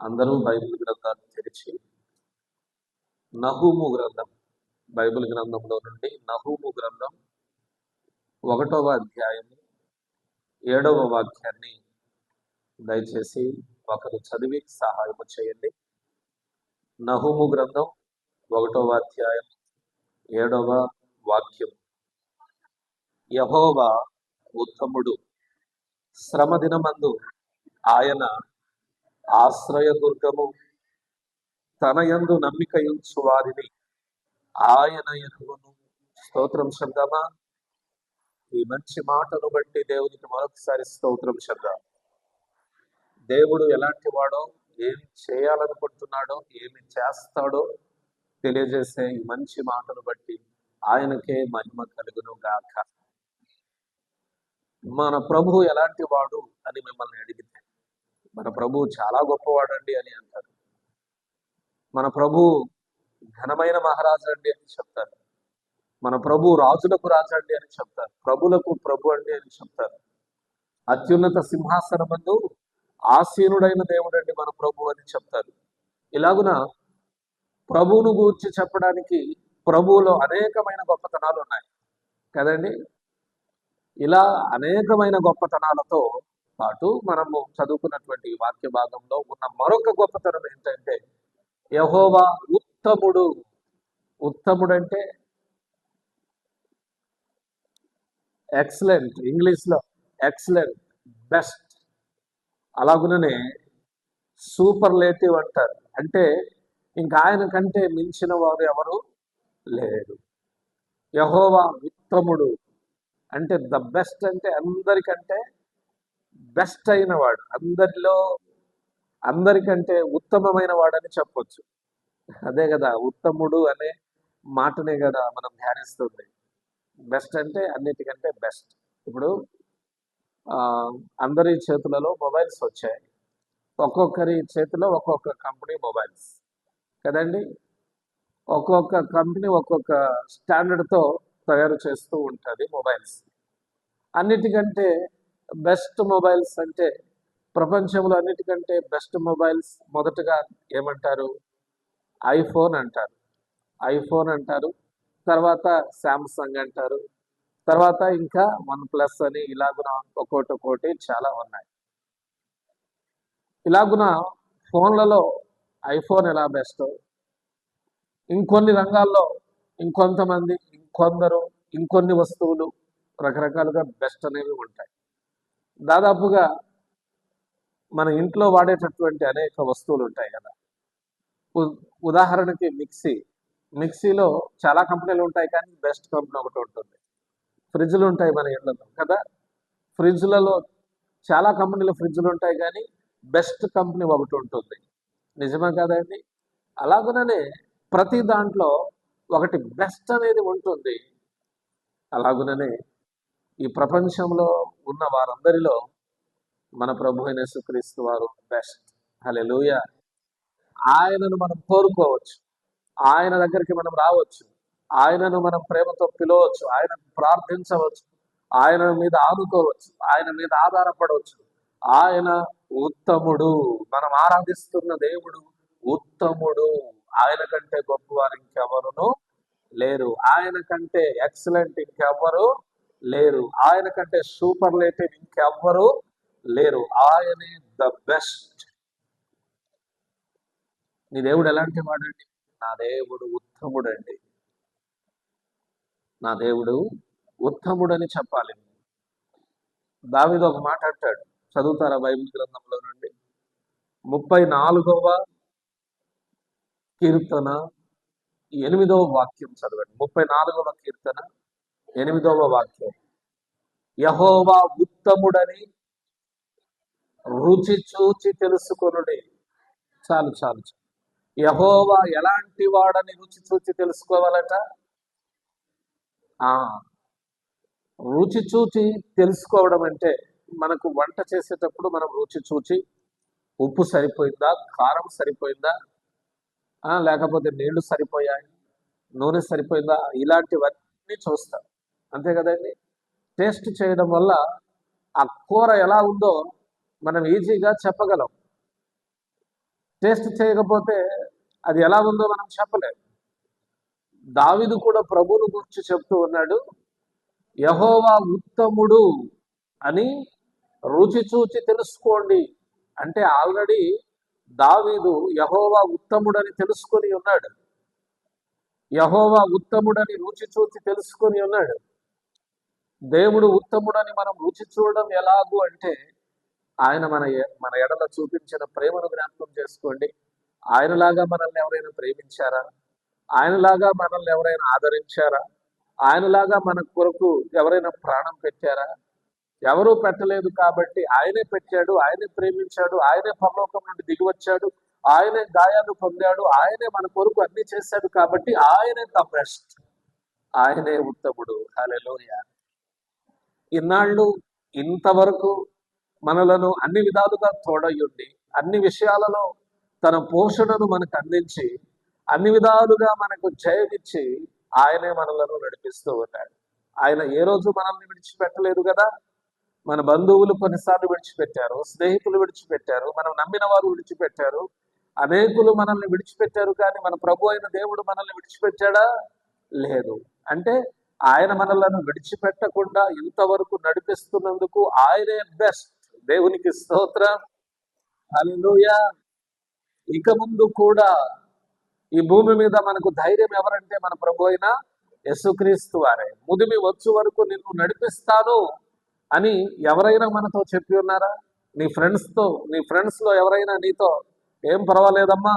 అందరూ బైబిల్ గ్రంథాన్ని తెరిచి నహూము గ్రంథం బైబిల్ గ్రంథంలో నుండి నహూము గ్రంథం ఒకటవ అధ్యాయం ఏడవ వాక్యాన్ని దయచేసి ఒకరు చదివి సహాయం చేయండి. నహూము గ్రంథం ఒకటవ అధ్యాయం ఏడవ వాక్యం. యహోవా ఉత్తముడు శ్రమ దినమందు ఆయన ఆశ్రయదుర్గము తన యందు నమ్మిక ఉంచు వారిని. ఆయన ఎరుగును. స్తోత్రం శబ్దమా? ఈ మంచి మాటను బట్టి దేవునికి మరొకసారి స్తోత్రం శబ్దం. దేవుడు ఎలాంటి వాడో ఏమి చేయాలనుకుంటున్నాడో ఏమి చేస్తాడో తెలియజేసే ఈ మంచి మాటను బట్టి ఆయనకే మహిమ కలుగును గాక. మన ప్రభు ఎలాంటి వాడు అని మిమ్మల్ని అడిగితే మన ప్రభు చాలా గొప్పవాడండి అని అంటారు. మన ప్రభు ఘనమైన మహారాజు అండి అని చెప్తారు. మన ప్రభు రాజులకు రాజు అండి అని చెప్తారు. ప్రభులకు ప్రభు అండి అని చెప్తారు. అత్యున్నత సింహాసనమందు ఆసీనుడైన దేవుడు అండి మన ప్రభు అని చెప్తారు. ఇలాగున ప్రభువును గూర్చి చెప్పడానికి ప్రభువులో అనేకమైన గొప్పతనాలు ఉన్నాయి కదండి? ఇలా అనేకమైన గొప్పతనాలతో పాటు మనము చదువుకున్నటువంటి వాక్య భాగంలో ఉన్న మరొక గొప్పతనం ఏంటంటే యహోవా ఉత్తముడు. ఉత్తముడు అంటే ఎక్సలెంట్ ఇంగ్లీష్లో ఎక్సలెంట్ బెస్ట్. అలాగుననే సూపర్లేటివ్ అంటారు. అంటే ఇంకా ఆయన కంటే మించిన వారు ఎవరు? లేరు. యహోవా ఉత్తముడు. అంటే ద బెస్ట్ అంటే అందరికంటే బెస్ట్ అయిన వాడు. అందరిలో అందరికంటే ఉత్తమమైన వాడని చెప్పొచ్చు. అదే కదా ఉత్తముడు అనే మాటనే కదా మనం ధ్యానిస్తుంది. బెస్ట్ అంటే అన్నిటికంటే బెస్ట్. ఇప్పుడు అందరి చేతులలో మొబైల్స్ వచ్చాయి. ఒక్కొక్కరి చేతిలో ఒక్కొక్క కంపెనీ మొబైల్స్. కదండి? ఒక్కొక్క కంపెనీ ఒక్కొక్క స్టాండర్డ్తో తయారు చేస్తూ ఉంటుంది మొబైల్స్. అన్నిటికంటే బెస్ట్ మొబైల్స్ అంటే ప్రపంచంలో అన్నిటికంటే బెస్ట్ మొబైల్స్ మొదటగా ఏమంటారు? ఐఫోన్ అంటారు. ఐఫోన్ అంటారు. తర్వాత శాంసంగ్ అంటారు. తర్వాత ఇంకా వన్ ప్లస్ అని ఇలాగున ఒక్కోటి ఒక్కోటి చాలా ఉన్నాయి. ఇలాగున ఫోన్లలో ఐఫోన్ ఎలా బెస్ట్? ఇంకొన్ని రంగాల్లో ఇంకొంతమంది ఇంకొందరు ఇంకొన్ని వస్తువులు రకరకాలుగా బెస్ట్ అనేవి ఉంటాయి. దాదాపుగా మన ఇంట్లో వాడేటటువంటి అనేక వస్తువులు ఉంటాయి కదా. ఉ- ఉదాహరణకి మిక్సీ. మిక్సీలో చాలా కంపెనీలు ఉంటాయి కానీ బెస్ట్ కంపెనీ ఒకటి ఉంటుంది ఫ్రిడ్జ్లు ఉంటాయి మన ఇళ్ళలో కదా. ఫ్రిడ్జ్లలో చాలా కంపెనీలు ఫ్రిడ్జ్లు ఉంటాయి కానీ బెస్ట్ కంపెనీ ఒకటి ఉంటుంది నిజమే కదండి అలాగుననే ప్రతి దాంట్లో ఒకటి బెస్ట్ అనేది ఉంటుంది. అలాగుననే ఈ ప్రపంచంలో ఉన్న వారందరిలో మన ప్రభు అయిన యేసుక్రీస్తు వారు బెస్ట్ లూయ ఆయనను మనం కోరుకోవచ్చు. ఆయన దగ్గరికి మనం రావచ్చు. ఆయనను మనం ప్రేమతో పిలవచ్చు. ఆయన ప్రార్థించవచ్చు. ఆయన మీద ఆనుకోవచ్చు. ఆయన మీద ఆధారపడవచ్చు. ఆయన ఉత్తముడు. మనం ఆరాధిస్తున్న దేవుడు ఉత్తముడు. ఆయన కంటే గొప్పవారు ఇంకెవరును లేరు. ఆయన కంటే ఎక్సలెంట్ ఇంకెవ్వరు లేరు. ఆయన కంటే సూపర్ లేటివ్ ఇంకెవ్వరు లేరు. ఆయనే ద బెస్ట్ నీ దేవుడు ఎలాంటి వాడండి? నా దేవుడు ఉత్తముడండి. నా దేవుడు ఉత్తముడని చెప్పాలి. దావిది ఒక మాట అంటాడు. చదువుతారా బైబిల్ గ్రంథంలో నుండి? ముప్పై నాలుగవ కీర్తన ఎనిమిదవ వాక్యం చదవండి. ముప్పై నాలుగవ కీర్తన ఎనిమిదవ వాక్యం. యహోవా ఉత్తముడని రుచి చూచి తెలుసుకొనుడే. చాలు చాలు చాలు. యహోవా ఎలాంటి వాడని రుచి చూచి తెలుసుకోవాలట? ఆ రుచి చూచి తెలుసుకోవడం అంటే మనకు వంట చేసేటప్పుడు మనం రుచి చూచి ఉప్పు సరిపోయిందా కారం సరిపోయిందా? లేకపోతే నీళ్ళు సరిపోయాయి నూనె సరిపోయిందా? ఇలాంటివన్నీ చూస్తాం. అంతే కదండి. టేస్ట్ చేయడం వల్ల ఆ కూర ఎలా ఉందో మనం ఈజీగా చెప్పగలం. టేస్ట్ చేయకపోతే అది ఎలా ఉందో మనం చెప్పలేము దావిదు కూడా ప్రభువును గురించి చెప్తూ ఉన్నాడు యహోవా ఉత్తముడు అని రుచి చూచి తెలుసుకోండి. అంటే ఆల్రెడీ దావీదు యహోవా ఉత్తముడని తెలుసుకొని ఉన్నాడు. యహోవా ఉత్తముడని రుచి చూచి తెలుసుకొని ఉన్నాడు. దేవుడు ఉత్తముడని మనం రుచి చూడడం ఎలాగు అంటే ఆయన మన మన ఎడల చూపించిన ప్రేమను జ్ఞాపకం చేసుకోండి. ఆయనలాగా మనల్ని ఎవరైనా ప్రేమించారా? ఆయనలాగా మనల్ని ఎవరైనా ఆదరించారా? ఆయనలాగా మన కొరకు ఎవరైనా ప్రాణం పెట్టారా? ఎవరూ పెట్టలేదు కాబట్టి ఆయనే పెట్టాడు ఆయనే ప్రేమించాడు ఆయనే పరలోకం నుండి దిగి వచ్చాడు ఆయనే గాయాలు పొందాడు ఆయనే మన కొరకు అన్ని చేశాడు కాబట్టి ఆయనే ద బెస్ట్. ఆయనే ఉత్తముడు. హల్లెలూయ. ఇన్నాళ్ళు ఇంతవరకు మనలను అన్ని విధాలుగా తోడయ్యుండి అన్ని విషయాలలో తన పోషణను మనకు అందించి అన్ని విధాలుగా మనకు జయమిచ్చి ఆయనే మనలను నడిపిస్తూ ఉన్నాడు. ఆయన ఏ రోజు మనల్ని విడిచిపెట్టలేదు కదా? మన బంధువులు కొన్నిసార్లు విడిచిపెట్టారు స్నేహితులు విడిచిపెట్టారు మనం నమ్మిన వారు విడిచిపెట్టారు. అనేకులు మనల్ని విడిచిపెట్టారు కానీ మన ప్రభు అయిన దేవుడు మనల్ని విడిచిపెట్టాడా? లేదు. అంటే ఆయన మనలను విడిచిపెట్టకుండా ఇంతవరకు నడిపిస్తున్నందుకు ఆయనే బెస్ట్ దేవునికి స్తోత్రం. హల్లెలూయా ఇక ముందు కూడా ఈ భూమి మీద మనకు ధైర్యం ఎవరంటే మన ప్రభు అయిన యశుక్రీస్తు వారే. ముదిమి వచ్చు వరకు నిన్ను నడిపిస్తాను అని ఎవరైనా మనతో చెప్పి ఉన్నారా? నీ ఫ్రెండ్స్తో నీ ఫ్రెండ్స్లో ఎవరైనా నీతో ఏం పర్వాలేదమ్మా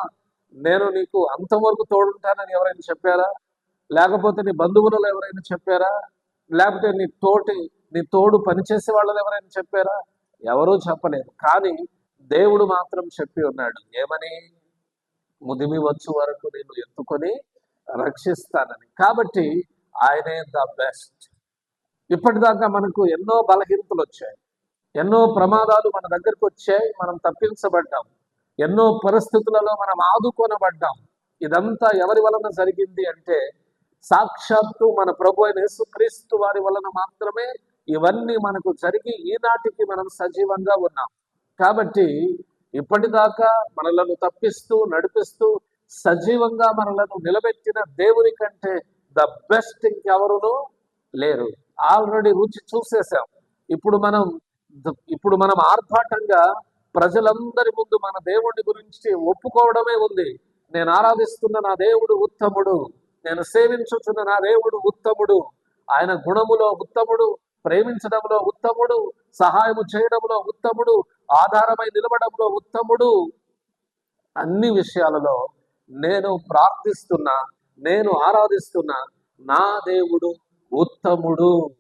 నేను నీకు అంతవరకు తోడుంటానని ఎవరైనా చెప్పారా? లేకపోతే నీ బంధువులలో ఎవరైనా చెప్పారా? లేకపోతే నీ తోటి నీ తోడు పనిచేసే వాళ్ళని ఎవరైనా చెప్పారా? ఎవరూ చెప్పలేదు. కానీ దేవుడు మాత్రం చెప్పి ఉన్నాడు ఏమని? ముదిమి వచ్చు వరకు నేను ఎత్తుకొని రక్షిస్తానని. కాబట్టి ఆయనే ద బెస్ట్. ఇప్పటిదాకా మనకు ఎన్నో బలహీనతలు వచ్చాయి. ఎన్నో ప్రమాదాలు మన దగ్గరకు వచ్చాయి మనం తప్పించబడ్డాం. ఎన్నో పరిస్థితులలో మనం ఆదుకొనబడ్డాం. ఇదంతా ఎవరి వలన జరిగింది అంటే సాక్షాత్తు మన ప్రభు అయిన యేసుక్రీస్తు వారి వలన మాత్రమే ఇవన్నీ మనకు జరిగి ఈనాటికి మనం సజీవంగా ఉన్నాం. కాబట్టి ఇప్పటిదాకా మనలను తప్పిస్తూ నడిపిస్తూ సజీవంగా మనలను నిలబెట్టిన దేవుని కంటే ద బెస్ట్ ఇంకెవరును లేరు. ఆల్రెడీ రుచి చూసేసాం ఇప్పుడు మనం ఇప్పుడు మనం ఆర్భాటంగా ప్రజలందరి ముందు మన దేవుడి గురించి ఒప్పుకోవడమే ఉంది. నేను ఆరాధిస్తున్న నా దేవుడు ఉత్తముడు. నేను సేవించుచున్న నా దేవుడు ఉత్తముడు. ఆయన గుణములో ఉత్తముడు ప్రేమించడంలో ఉత్తముడు సహాయము చేయడంలో ఉత్తముడు ఆధారమై నిలబడంలో ఉత్తముడు. అన్ని విషయాలలో నేను ప్రార్థిస్తున్నా నేను ఆరాధిస్తున్నా నా దేవుడు ఉత్తముడు.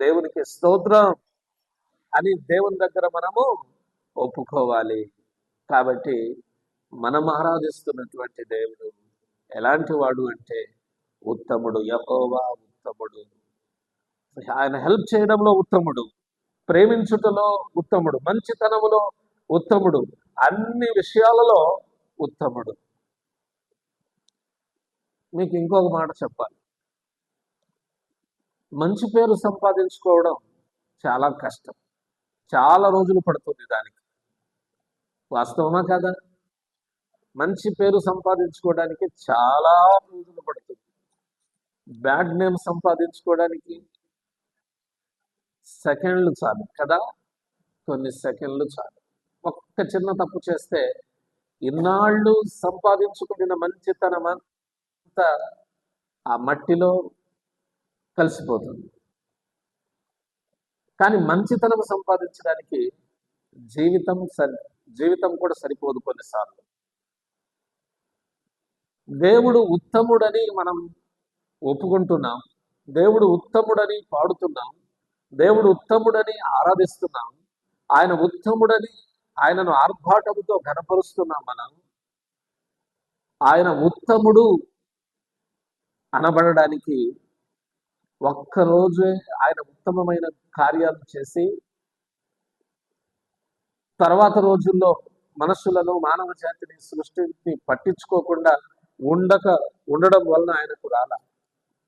దేవునికి స్తోత్రం. అని దేవుని దగ్గర మనము ఒప్పుకోవాలి. కాబట్టి మనం ఆరాధిస్తున్నటువంటి దేవుడు ఎలాంటి వాడు అంటే ఉత్తముడు యహోవా ఉత్తముడు. ఆయన హెల్ప్ చేయడంలో ఉత్తముడు ప్రేమించుటలో ఉత్తముడు మంచితనములో ఉత్తముడు అన్ని విషయాలలో ఉత్తముడు. మీకు ఇంకొక మాట చెప్పాలి. మంచి పేరు సంపాదించుకోవడం చాలా కష్టం. చాలా రోజులు పడుతుంది దానికి. వాస్తవమా కదా? మంచి పేరు సంపాదించుకోవడానికి చాలా రోజులు పడుతుంది. బ్యాడ్ నేమ్ సంపాదించుకోవడానికి సెకండ్లు చాలు కదా? కొన్ని సెకండ్లు చాలు. ఒక్క చిన్న తప్పు చేస్తే ఇన్నాళ్ళు సంపాదించుకున్న మంచితనం అంతా ఆ మట్టిలో కలిసిపోతుంది. కానీ మంచితనం సంపాదించడానికి జీవితం సరి జీవితం కూడా సరిపోదు కొన్నిసార్లు. దేవుడు ఉత్తముడని మనం ఒప్పుకుంటున్నాం. దేవుడు ఉత్తముడని పాడుతున్నాం. దేవుడు ఉత్తముడని ఆరాధిస్తున్నాం. ఆయన ఉత్తముడని ఆయనను ఆర్భాటముతో గనపరుస్తున్నాం మనం. ఆయన ఉత్తముడు అనబడడానికి ఒక్కరోజే ఆయన ఉత్తమమైన కార్యాలు చేసి తర్వాత రోజుల్లో మనుషులను మానవ జాతిని సృష్టిని పట్టించుకోకుండా ఉండక ఉండడం వలన ఆయనకు రాల.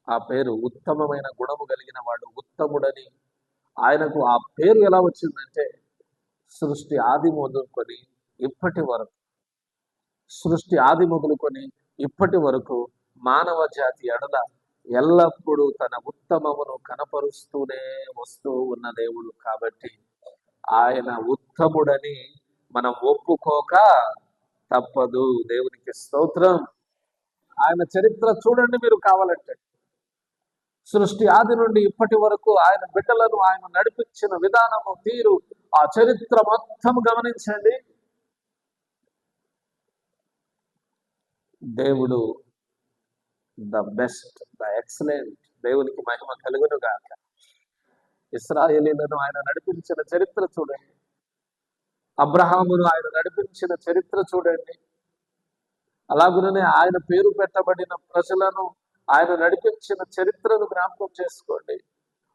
ఆ పేరు ఉత్తమమైన గుణము కలిగిన వాడు ఉత్తముడని. ఆయనకు ఆ పేరు ఎలా వచ్చిందంటే సృష్టి ఆది మొదలుకొని ఇప్పటి వరకు సృష్టి ఆది మొదలుకొని ఇప్పటి వరకు మానవ జాతి ఎడల ఎల్లప్పుడూ తన ఉత్తమమును కనపరుస్తూనే వస్తూ ఉన్న దేవుడు కాబట్టి ఆయన ఉత్తముడని మనం ఒప్పుకోక తప్పదు. దేవునికి స్తోత్రం. ఆయన చరిత్ర చూడండి మీరు కావాలంటే. సృష్టి ఆది నుండి ఇప్పటి వరకు ఆయన బిడ్డలను ఆయన నడిపించిన విధానము తీరు. ఆ చరిత్ర మొత్తం గమనించండి. దేవుడు ద బెస్ట్ ద ఎక్సలెంట్ దేవునికి మహిమ కలుగును గాక ఇస్రాయేలీలను ఆయన నడిపించిన చరిత్ర చూడండి. అబ్రహామును ఆయన నడిపించిన చరిత్ర చూడండి. అలాగునే ఆయన పేరు పెట్టబడిన ప్రజలను ఆయన నడిపించిన చరిత్రను జ్ఞాపకం చేసుకోండి.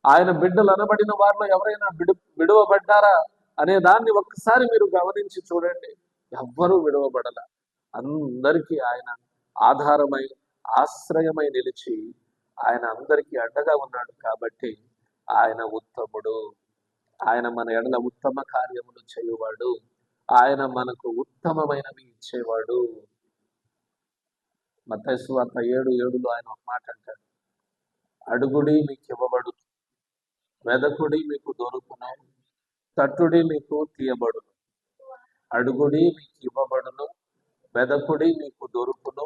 ఆయన బిడ్డలు అనబడిన వారిలో ఎవరైనా విడు విడువబడ్డారా అనే దాన్ని ఒక్కసారి మీరు గమనించి చూడండి. ఎవ్వరూ విడువబడల. అందరికీ ఆయన ఆధారమై ఆశ్రయమై నిలిచి ఆయన అందరికీ అండగా ఉన్నాడు కాబట్టి ఆయన ఉత్తముడు. ఆయన మన ఎడల ఉత్తమ కార్యములు చేయువాడు. ఆయన మనకు ఉత్తమమైనవి ఇచ్చేవాడు. మతైసు వార్త ఏడు ఏడులో ఆయన ఒక మాట అంటాడు. అడుగుడి మీకు ఇవ్వబడు వెదకుడి మీకు దొరుకును తట్టుడి మీకు తీయబడును. అడుగుడి మీకు ఇవ్వబడును వెదకుడి మీకు దొరుకును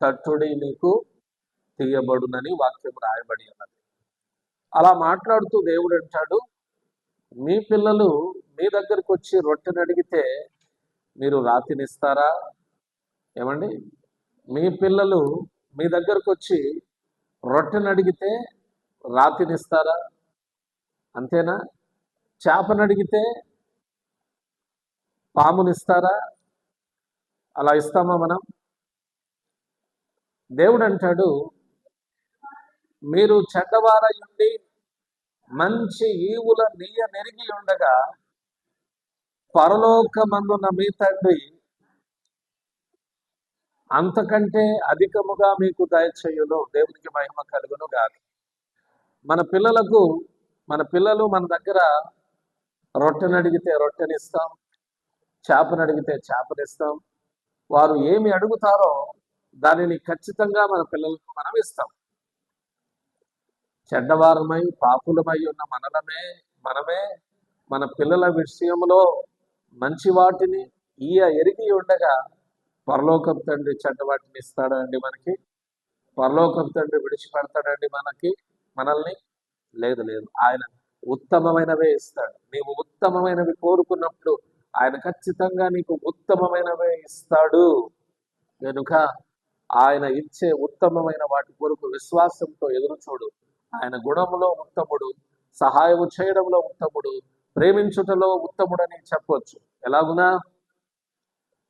తట్టుడి మీకు తీయబడునని వాక్యం రాయబడి ఉన్నది. అలా మాట్లాడుతూ దేవుడు అంటాడు మీ పిల్లలు మీ దగ్గరకు వచ్చి రొట్టెని అడిగితే మీరు రాతినిస్తారా? ఏమండి? మీ పిల్లలు మీ దగ్గరకు వచ్చి రొట్టెని అడిగితే రాతినిస్తారా? అంతేనా? చేపను అడిగితే పామునిస్తారా? అలా ఇస్తామా మనం? దేవుడు అంటాడు మీరు చెడ్డవారయుండి మంచి ఈవుల నీయ నెరిగి ఉండగా పరలోకమందున మీ తండ్రి అంతకంటే అధికముగా మీకు దయచేయును. దేవునికి మహిమ కలుగును కాదు మన పిల్లలకు మన పిల్లలు మన దగ్గర రొట్టెని అడిగితే రొట్టెనిస్తాం చేపను అడిగితే చేపనిస్తాం. వారు ఏమి అడుగుతారో దానిని ఖచ్చితంగా మన పిల్లలకు మనం ఇస్తాం. చెడ్డవారమై పాపులమై ఉన్న మనలమే మనమే మన పిల్లల విషయంలో మంచి వాటిని ఈయ ఎరిగి ఉండగా పరలోకం తండ్రి చెడ్డ వాటిని ఇస్తాడండి మనకి. పరలోకం తండ్రి విడిచిపెడతాడండి మనకి. మనల్ని? లేదు లేదు. ఆయన ఉత్తమమైనవే ఇస్తాడు. నీవు ఉత్తమమైనవి కోరుకున్నప్పుడు ఆయన ఖచ్చితంగా నీకు ఉత్తమమైనవే ఇస్తాడు. కనుక ఆయన ఇచ్చే ఉత్తమమైన వాటి కొరకు విశ్వాసంతో ఎదురు చూడు. ఆయన గుణములో ఉత్తముడు సహాయము చేయడంలో ఉత్తముడు ప్రేమించుటలో ఉత్తముడని చెప్పవచ్చు ఎలాగునా?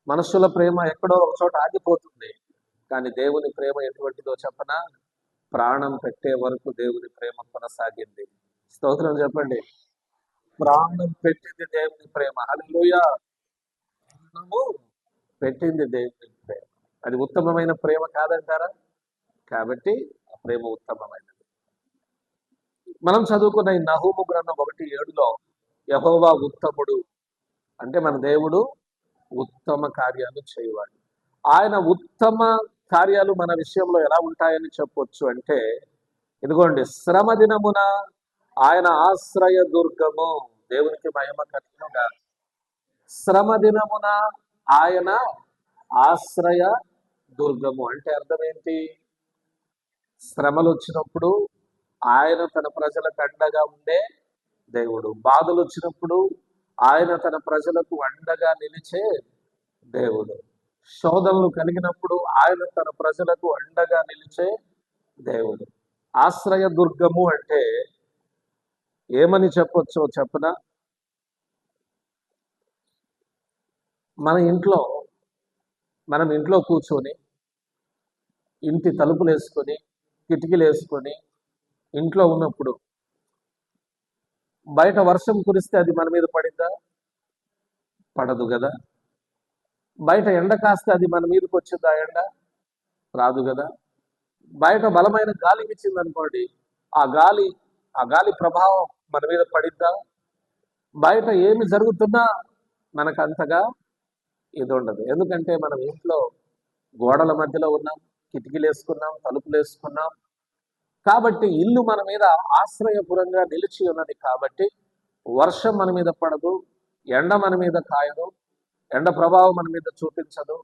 మనుషుల ప్రేమ ఎక్కడో ఒక చోట ఆగిపోతుంది. కానీ దేవుని ప్రేమ ఎటువంటిదో చెప్పనా? ప్రాణం పెట్టే వరకు దేవుని ప్రేమ కొనసాగింది. స్తోత్రం చెప్పండి. ప్రాణం పెట్టింది దేవుని ప్రేమ. అది ప్రాణము పెట్టింది దేవుని ప్రేమ. అది ఉత్తమమైన ప్రేమ కాదంటారా? కాబట్టి ఆ ప్రేమ ఉత్తమమైనది. మనం చదువుకున్న ఈ నహూము గ్రంథం ఒకటి ఏడులో యహోవా ఉత్తముడు. అంటే మన దేవుడు ఉత్తమ కార్యాలు చేయవాడు. ఆయన ఉత్తమ కార్యాలు మన విషయంలో ఎలా ఉంటాయని చెప్పొచ్చు అంటే ఇదిగోండి శ్రమ దినమున ఆయన ఆశ్రయ దుర్గము దేవునికి మహిమ కలుగునుగా శ్రమ దినమున ఆయన ఆశ్రయ దుర్గము అంటే అర్థం ఏంటి శ్రమలు వచ్చినప్పుడు ఆయన తన ప్రజలకు అండగా ఉండే దేవుడు. బాధలు వచ్చినప్పుడు ఆయన తన ప్రజలకు అండగా నిలిచే దేవుడు. శోధనలు కలిగినప్పుడు ఆయన తన ప్రజలకు అండగా నిలిచే దేవుడు. ఆశ్రయ దుర్గము అంటే ఏమని చెప్పొచ్చో చెప్పన? మన ఇంట్లో మనం ఇంట్లో కూర్చొని ఇంటి తలుపులు వేసుకొని కిటికీలు వేసుకొని ఇంట్లో ఉన్నప్పుడు బయట వర్షం కురిస్తే అది మన మీద పడిందా? పడదు కదా. బయట ఎండ కాస్తే అది మన మీదకి వచ్చిందా ఎండ? రాదు కదా. బయట బలమైన గాలి ఇచ్చింది అనుకోండి ఆ గాలి ఆ గాలి ప్రభావం మన మీద పడిద్దా? బయట ఏమి జరుగుతున్నా మనకు అంతగా ఇది ఉండదు ఎందుకంటే మనం ఇంట్లో గోడల మధ్యలో ఉన్నాం కిటికీలు వేసుకున్నాం తలుపులు వేసుకున్నాం కాబట్టి ఇల్లు మన మీద ఆశ్రయపురంగా నిలిచి ఉన్నది కాబట్టి వర్షం మన మీద పడదు ఎండ మన మీద కాయదు ఎండ ప్రభావం మన మీద చూపించదు.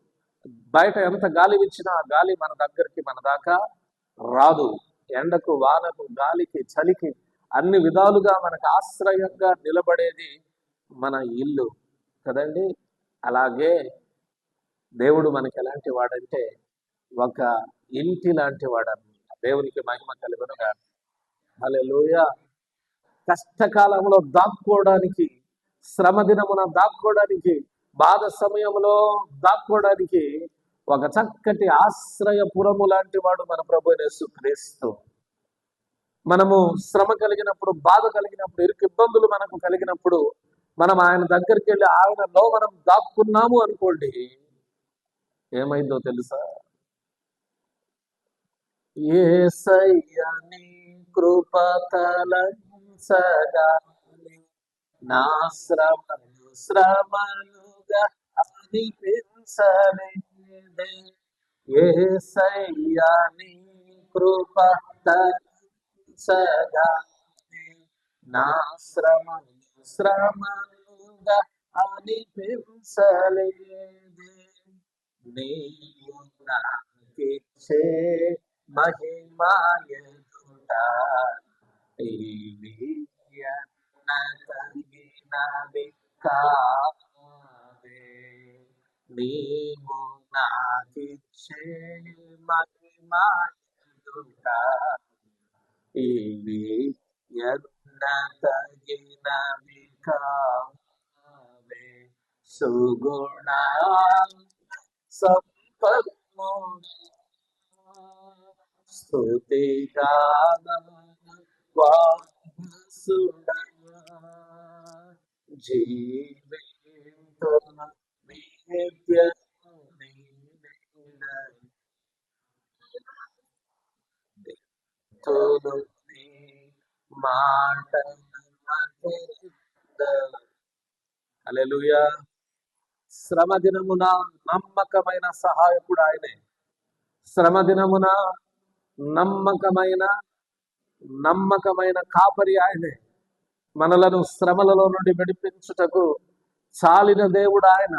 బయట ఎంత గాలి ఇచ్చినా ఆ గాలి మన దగ్గరికి మన దాకా రాదు. ఎండకు వానకు గాలికి చలికి అన్ని విధాలుగా మనకు ఆశ్రయంగా నిలబడేది మన ఇల్లు కదండి? అలాగే దేవుడు మనకి ఎలాంటి వాడంటే ఒక ఇంటి లాంటి వాడన్న దేవునికి మహిమ కలుగునుగా హల్లెలూయ. కష్టకాలంలో దాక్కోవడానికి శ్రమ దినమున దాక్కోవడానికి బాధ సమయంలో దాక్కోవడానికి ఒక చక్కటి ఆశ్రయపురము లాంటి వాడు మన ప్రభు యేసు క్రీస్తు. మనము శ్రమ కలిగినప్పుడు బాధ కలిగినప్పుడు ఇరుకు ఇబ్బందులు మనకు కలిగినప్పుడు మనం ఆయన దగ్గరికి వెళ్ళి ఆయనలో మనం దాక్కున్నాము అనుకోండి. ఏమైందో తెలుసా? ఏసయ్యని కృపతలంసగాని నా శ్రమలు శ్రమలుగా అనిపించలేదే. ఏసయ్యని కృపతలంసగాని నా శ్రమలు శ్రమలుగా అనిపించలేదే. నీవు నాకిచ్చే మహిమాయదుట తగినది కాదే నీవు నాకిచ్చే మహిమాయదుట ఇవి ఎన్న తగినవి కావే సుగుణ సంపన్నుడ స్తుతి వాసుడ జీవితుల నిత్య తులు మాట అలెలుయా శ్రమ దినమున నమ్మకమైన సహాయకుడు ఆయనే శ్రమ దినమున నమ్మకమైన నమ్మకమైన కాపరి ఆయనే. మనలను శ్రమలలో నుండి విడిపించుటకు చాలిన దేవుడు ఆయన.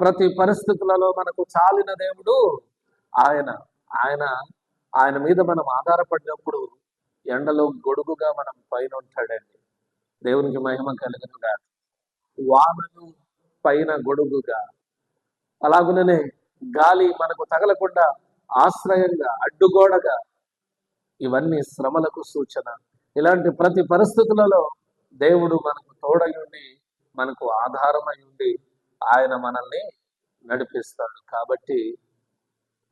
ప్రతి పరిస్థితులలో మనకు చాలిన దేవుడు ఆయన. ఆయన ఆయన మీద మనం ఆధారపడినప్పుడు ఎండలో గొడుగుగా మనం పైన ఉంటాడండి దేవునికి మహిమ కలిగినగా వానలు పైన గొడుగుగా. అలాగుననే గాలి మనకు తగలకుండా ఆశ్రయంగా అడ్డుగోడగా ఇవన్నీ శ్రమలకు సూచన. ఇలాంటి ప్రతి పరిస్థితులలో దేవుడు మనకు తోడయుండి మనకు ఆధారమై ఉండి ఆయన మనల్ని నడిపిస్తాడు. కాబట్టి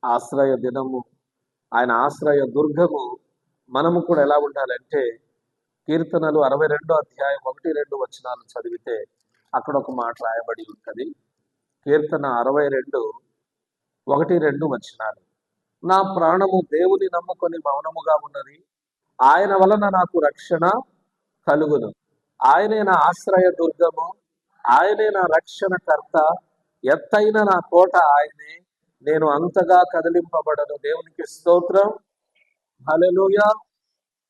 ఆశ్రయ దినము ఆయన ఆశ్రయ దుర్గము మనము కూడా ఎలా ఉండాలంటే కీర్తనలు అరవై రెండో అధ్యాయం ఒకటి రెండు వచనాలు చదివితే అక్కడ ఒక మాట రాయబడి ఉంటుంది. కీర్తన అరవై రెండు ఒకటి రెండు వచనాలు. నా ప్రాణము దేవుని నమ్ముకొని మౌనముగా ఉన్నది. ఆయన వలన నాకు రక్షణ కలుగును. ఆయనే నా ఆశ్రయ దుర్గము. ఆయనే నా రక్షణ కర్త. ఎత్తైన నా కోట ఆయనే. నేను అంతగా కదిలింపబడను. దేవునికి స్తోత్రం. హల్లెలూయా.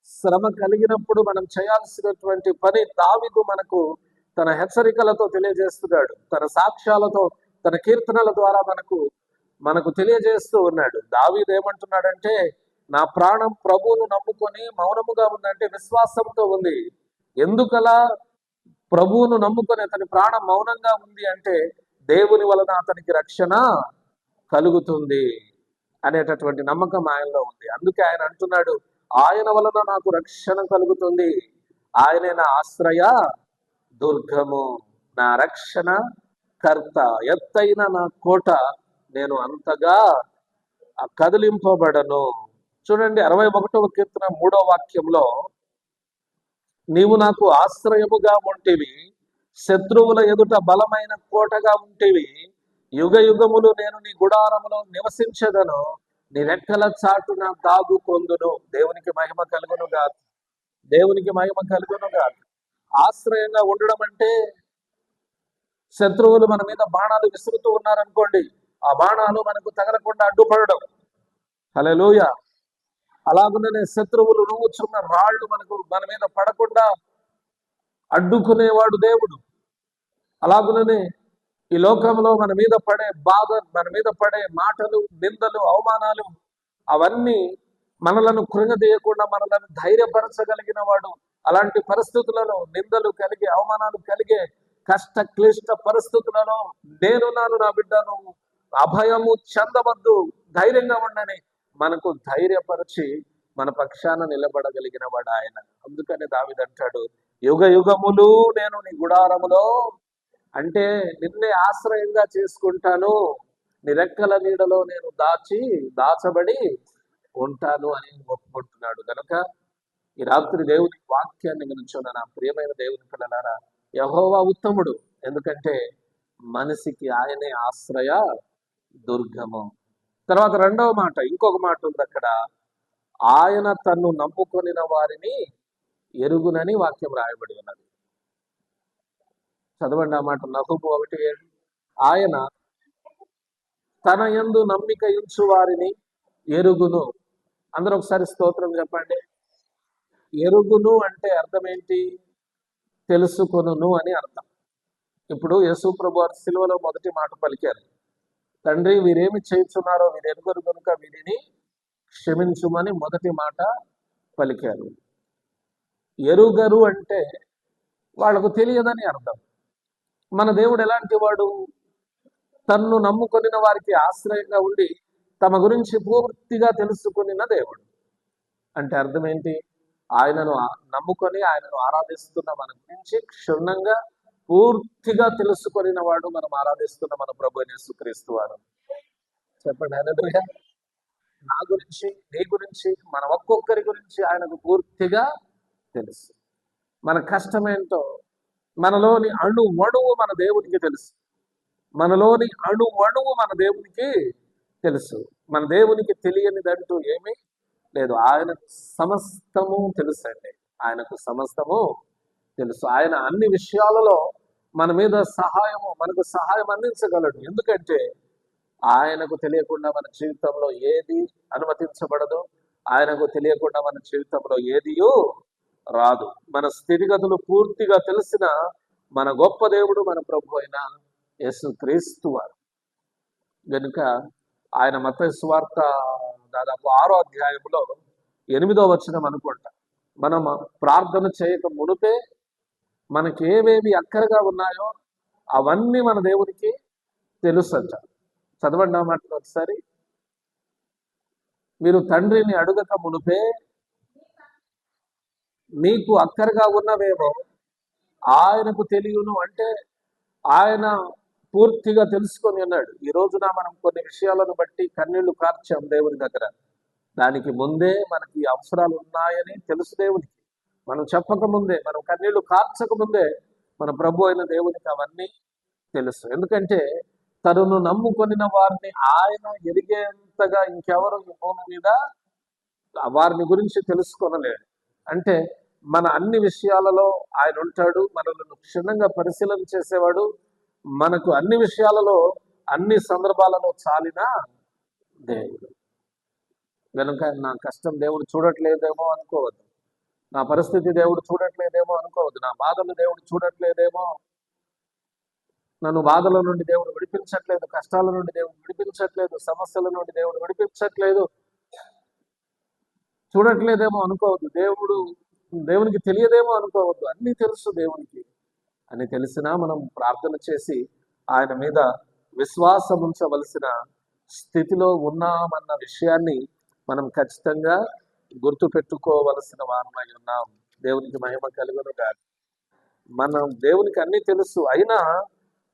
శ్రమ కలిగినప్పుడు మనం చేయాల్సినటువంటి పని దావిదు మనకు తన హెచ్చరికలతో తెలియజేస్తున్నాడు. తన సాక్ష్యాలతో తన కీర్తనల ద్వారా మనకు మనకు తెలియజేస్తూ ఉన్నాడు. దావీదు ఏమంటున్నాడంటే నా ప్రాణం ప్రభువును నమ్ముకొని మౌనముగా ఉందంటే విశ్వాసంతో ఉంది. ఎందుకలా? ప్రభువును నమ్ముకొని అతని ప్రాణం మౌనంగా ఉంది అంటే దేవుని వలన అతనికి రక్షణ కలుగుతుంది అనేటటువంటి నమ్మకం ఆయనలో ఉంది. అందుకే ఆయన అంటున్నాడు ఆయన వలన నాకు రక్షణ కలుగుతుంది. ఆయనే నా ఆశ్రయ దుర్గము నా రక్షణ కర్త. ఎత్తైన నా కోట నేను అంతగా కదిలింపబడను. చూడండి అరవై ఒకటవ కీర్తన మూడో వాక్యంలో నీవు నాకు ఆశ్రయముగా ఉంటివి శత్రువుల ఎదుట బలమైన కోటగా ఉంటివి. యుగ యుగములు నేను నీ గుడారములో నివసించదను. నీ రెక్కల చాటున దాగు కొందును. దేవునికి మహిమ కలుగును కాదు దేవునికి మహిమ కలుగును కాదు ఆశ్రయంగా ఉండడం అంటే శత్రువులు మన మీద బాణాలు విసురుతూ ఉన్నారనుకోండి ఆ బాణాలు మనకు తగలకుండా అడ్డుపడడం. హలోయ అలాగునే శత్రువులు రువుచున్న రాళ్ళు మనకు మన మీద పడకుండా అడ్డుకునేవాడు దేవుడు. అలాగుననే ఈ లోకంలో మన మీద పడే బాధ మన మీద పడే మాటలు నిందలు అవమానాలు అవన్నీ మనలను కృంగదీయకుండా మనలను ధైర్యపరచగలిగిన వాడు. అలాంటి పరిస్థితులలో నిందలు కలిగే అవమానాలు కలిగే కష్ట క్లిష్ట పరిస్థితులలో నేనున్నాను నా బిడ్డను అభయము చెందవద్దు ధైర్యంగా ఉండని మనకు ధైర్యపరిచి మన పక్షాన నిలబడగలిగిన వాడు ఆయన. అందుకనే దావిదంటాడు యుగ యుగములు నేను నీ గుడారములో. అంటే నిన్నే ఆశ్రయంగా చేసుకుంటాను. నీ రెక్కల నీడలో నేను దాచి దాచబడి ఉంటాను అని ఒప్పుకుంటున్నాడు. కనుక ఈ రాత్రి దేవుని వాక్యాన్ని వినుచున్న నా ప్రియమైన దేవుని పిల్లలారా యహోవా ఉత్తముడు. ఎందుకంటే మనిషికి ఆయనే ఆశ్రయ దుర్గము. తర్వాత రెండవ మాట ఇంకొక మాట ఉంది అక్కడ. ఆయన తన్ను నమ్ముకొనిన వారిని ఎరుగునని వాక్యం రాయబడి ఉన్నది. చదవండి ఆ మాట నహుము ఒకటి ఏడు. ఆయన తన యందు నమ్మిక ఇంచు వారిని ఎరుగును. అందరూ ఒకసారి స్తోత్రం చెప్పండి. ఎరుగును అంటే అర్థం ఏంటి తెలుసుకొనును అని అర్థం. ఇప్పుడు యేసు ప్రభు వారు సిలువలో మొదటి మాట పలికారు. తండ్రి వీరేమి చేయుచున్నారో వీరు ఎరుగురు కనుక వీరిని క్షమించుమని మొదటి మాట పలికారు. ఎరుగరు అంటే వాళ్ళకు తెలియదని అర్థం. మన దేవుడు ఎలాంటి వాడు? తన్ను నమ్ముకొనిన వారికి ఆశ్రయంగా ఉండి తమ గురించి పూర్తిగా తెలుసుకునిన దేవుడు. అంటే అర్థం ఏంటి? ఆయనను నమ్ముకొని ఆయనను ఆరాధిస్తున్న మన గురించి క్షుణ్ణంగా పూర్తిగా తెలుసుకొనిన వాడు మనం ఆరాధిస్తున్న మన ప్రభు అయిన యేసుక్రీస్తు వారు. చెప్పండి నా గురించి నీ గురించి మన ఒక్కొక్కరి గురించి ఆయనకు పూర్తిగా తెలుసు. మన కష్టమేంటో మనలోని అణు వణువు మన దేవునికి తెలుసు. మనలోని అణు వణువు మన దేవునికి తెలుసు. మన దేవునికి తెలియనిదంటూ ఏమీ లేదు. ఆయనకు సమస్తము తెలుసండి. ఆయనకు సమస్తము తెలుసు. ఆయన అన్ని విషయాలలో మన మీద సహాయము మనకు సహాయం అందించగలడు. ఎందుకంటే ఆయనకు తెలియకుండా మన జీవితంలో ఏది అనుమతించబడదు ఆయనకు తెలియకుండా మన జీవితంలో ఏదియో రాదు. మన స్థితిగతులు పూర్తిగా తెలిసిన మన గొప్ప దేవుడు మన ప్రభు అయిన యేసు క్రీస్తు వారు. గనుక ఆయన మత స్వార్థ దాదాపు ఆరో అధ్యాయంలో ఎనిమిదో వచ్చిన అనుకుంటా. మనం ప్రార్థన చేయక మునిపే మనకి ఏవేవి అక్కరగా ఉన్నాయో అవన్నీ మన దేవునికి తెలుసంట. చదవండి మాటలు ఒకసారి. మీరు తండ్రిని అడుగక మునుపే మీకు అక్కరగా ఉన్నవేమో ఆయనకు తెలియను అంటే ఆయన పూర్తిగా తెలుసుకొని ఉన్నాడు. ఈ రోజున మనం కొన్ని విషయాలను బట్టి కన్నీళ్ళు కార్చాం దేవుని దగ్గర. దానికి ముందే మనకి అవసరాలు ఉన్నాయని తెలుసు దేవునికి. మనం చెప్పక ముందే మనం కన్నీళ్ళు కార్చక ముందే మన ప్రభు అయిన దేవునికి అవన్నీ తెలుసు. ఎందుకంటే తనను నమ్ముకొనిన వారిని ఆయన ఎరిగేంతగా ఇంకెవరు ఈ భూమి మీద వారిని గురించి తెలుసుకొనలేడు అంటే మన అన్ని విషయాలలో ఆయన ఉంటాడు మనల్ని క్షుణ్ణంగా పరిశీలన చేసేవాడు మనకు అన్ని విషయాలలో అన్ని సందర్భాలలో చాలిన దేవుడు. కనుక నా కష్టం దేవుడు చూడట్లేదేమో అనుకోవద్దు. నా పరిస్థితి దేవుడు చూడట్లేదేమో అనుకోవద్దు. నా బాధలు దేవుడు చూడట్లేదేమో. నన్ను బాధల నుండి దేవుడు విడిపించట్లేదు కష్టాల నుండి దేవుడు విడిపించట్లేదు సమస్యల నుండి దేవుడు విడిపించట్లేదు. చూడట్లేదేమో అనుకోవద్దు. దేవుడు దేవునికి తెలియదేమో అనుకోవద్దు. అన్నీ తెలుసు దేవునికి. అని తెలిసినా మనం ప్రార్థన చేసి ఆయన మీద విశ్వాసం ఉంచవలసిన స్థితిలో ఉన్నామన్న విషయాన్ని మనం ఖచ్చితంగా గుర్తు పెట్టుకోవలసిన వారమై ఉన్నాం. దేవునికి మహిమ కలుగును కాదు మనం దేవునికి అన్ని తెలుసు. అయినా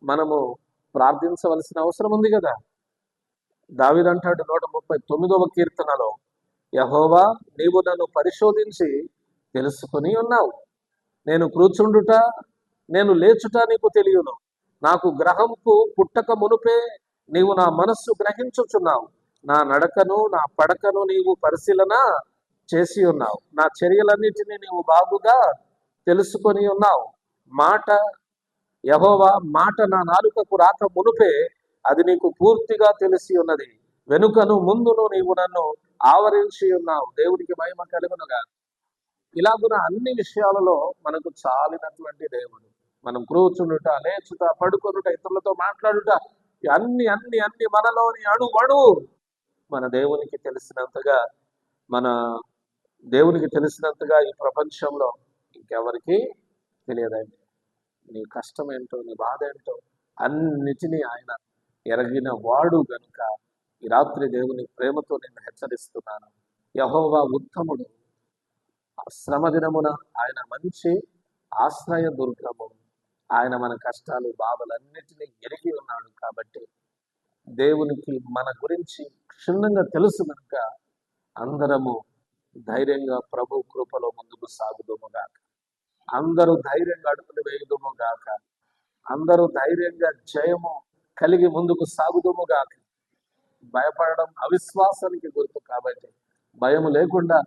మనము ప్రార్థించవలసిన అవసరం ఉంది కదా. దావిదంటాడు నూట ముప్పై తొమ్మిదవ కీర్తనలో యహోవా నీవు నన్ను పరిశోధించి తెలుసుకొని ఉన్నావు. నేను కూర్చుండుట నేను లేచుట నీకు తెలియను. నాకు గ్రహంకు పుట్టక మునుపే నీవు నా మనస్సు గ్రహించుచున్నావు. నా నడకను నా పడకను నీవు పరిశీలన? చేసి ఉన్నావు. నా చర్యలన్నిటినీ నీవు బాగుగా తెలుసుకొని ఉన్నావు. మాట యహోవా మాట నా నాలుకకు రాక మునుపే అది నీకు పూర్తిగా తెలిసి ఉన్నది. వెనుకను ముందును నీవు నన్ను ఆవరించి ఉన్నావు. దేవునికి మహిమ కలుగునుగా. ఇలాగున అన్ని విషయాలలో మనకు చాలినటువంటి దేవుడు. మనం కూర్చుండుట లేచుట పడుకొనుట ఇతరులతో మాట్లాడుట అన్ని అన్ని అన్ని మనలోని అణు అణు మన దేవునికి తెలిసినంతగా మన దేవునికి తెలిసినంతగా ఈ ప్రపంచంలో ఇంకెవరికి తెలియదండి. నీ కష్టం ఏంటో నీ బాధ ఏంటో అన్నిటినీ ఆయన ఎరగిన వాడు గనుక ఈ రాత్రి దేవుని ప్రేమతో నేను హెచ్చరిస్తున్నాను. యహోవా ఉత్తముడు. శ్రమ దినమున ఆయన మంచి ఆశ్రయ దుర్గము. ఆయన మన కష్టాలు బాధలన్నిటినీ ఎరిగి ఉన్నాడు కాబట్టి దేవునికి మన గురించి క్షుణ్ణంగా తెలుసు కనుక అందరము ధైర్యంగా ప్రభు కృపలో ముందుకు సాగుదుముగాక అందరూ ధైర్యంగా అడుగులు వేయుదుము గాక. అందరూ ధైర్యంగా జయము కలిగి ముందుకు సాగుదుముగాక భయపడడం అవిశ్వాసానికి గుర్తు కాబట్టి భయం లేకుండా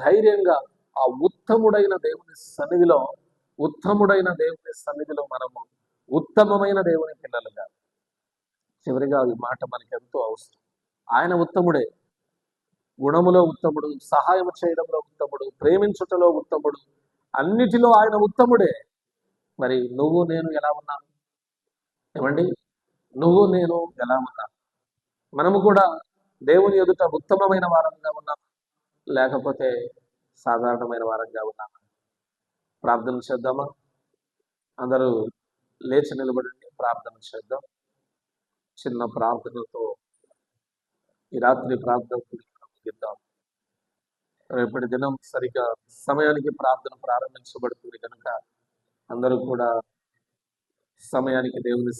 ధైర్యంగా ఆ ఉత్తముడైన దేవుని సన్నిధిలో ఉత్తముడైన దేవుని సన్నిధిలో మనము ఉత్తమమైన దేవుని పిల్లలుగా చివరిగా ఈ మాట మనకి ఎంతో అవసరం. ఆయన ఉత్తముడే. గుణములో ఉత్తముడు సహాయం చేయడంలో ఉత్తముడు ప్రేమించుటలో ఉత్తముడు అన్నిటిలో ఆయన ఉత్తముడే. మరి నువ్వు నేను ఎలా ఉన్నాను ఏమండి? నువ్వు నేను ఎలా ఉన్నాను మనము కూడా దేవుని ఎదుట ఉత్తమమైన వారంగా ఉన్నాం. లేకపోతే సాధారణమైన వారంగా ఉన్నాం. ప్రార్థన చేద్దామా? అందరూ లేచి నిలబడండి ప్రార్థన చేద్దాం. చిన్న ప్రార్థనతో ఈ రాత్రి ప్రార్థన ముగిద్దాం రేపటి దినం సరిగా సమయానికి ప్రార్థన ప్రారంభించబడుతుంది కనుక అందరూ కూడా సమయానికి దేవుని